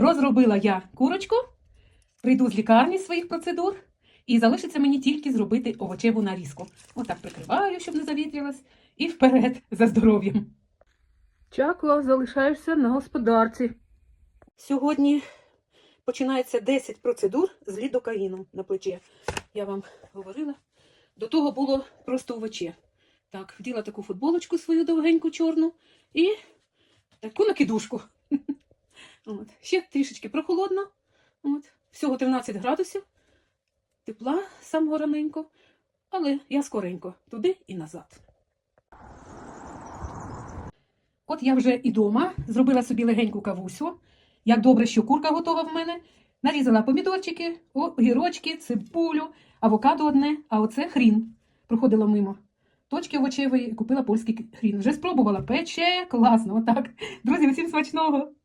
Розробила я курочку, прийду з лікарні з своїх процедур, і залишиться мені тільки зробити овочеву нарізку. Отак прикриваю, щоб не завітрилась, і вперед за здоров'ям. Чако, залишаєшся на господарці. Сьогодні починається 10 процедур з лідокаїном на плече. Я вам говорила. До того було просто овоче. Так, вділа таку футболочку свою довгеньку чорну і таку накидушку. От. Ще трішечки прохолодно. От. Всього 13 градусів. Тепла самого раненько, але я скоренько туди і назад. От я вже і дома зробила собі легеньку кавусю. Як добре, що курка готова в мене. Нарізала помідорчики, огірочки, цибулю, авокадо одне, а оце хрін. Проходила мимо. Точки овочевої купила польський хрін. Вже спробувала. Пече, класно, отак. Друзі, усім смачного!